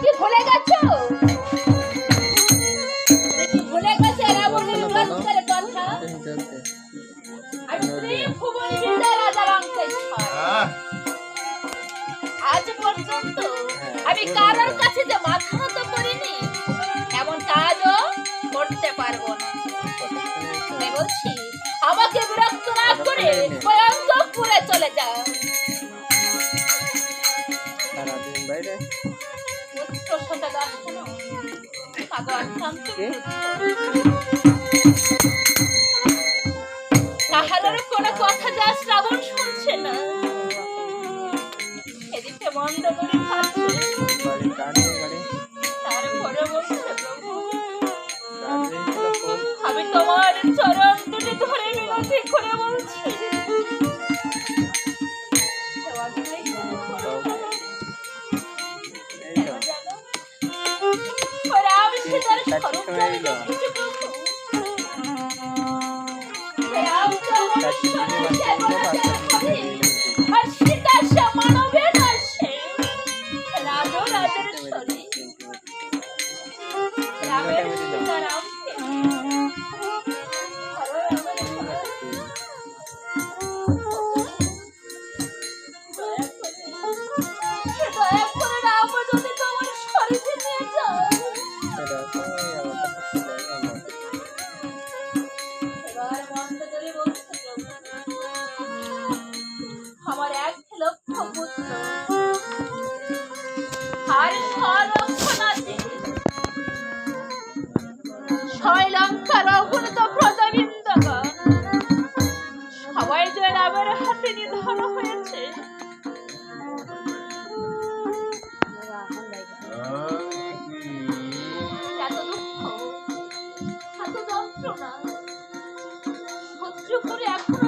কি ভুলে গেছো? কি ভুলে গেছো কথা? আমি ত্রিভুবন আজ পর্যন্ত আমি কারোর কাছে যে মাথা অত্যন্ত কোনো কথা যা শ্রাবণ শুনছে না। এদিকে মন্দ করে সীতার চারটে স্বরূপ সময় জানি এলো। দেখেছি আমার এক লক্ষ পুত্র। আর লক্ষ নাতি ছয় লঙ্কার অগণিত প্রজাবৃন্দগণ সবাই যে রামের হাতে নিধন হয়েছে। করে এখনও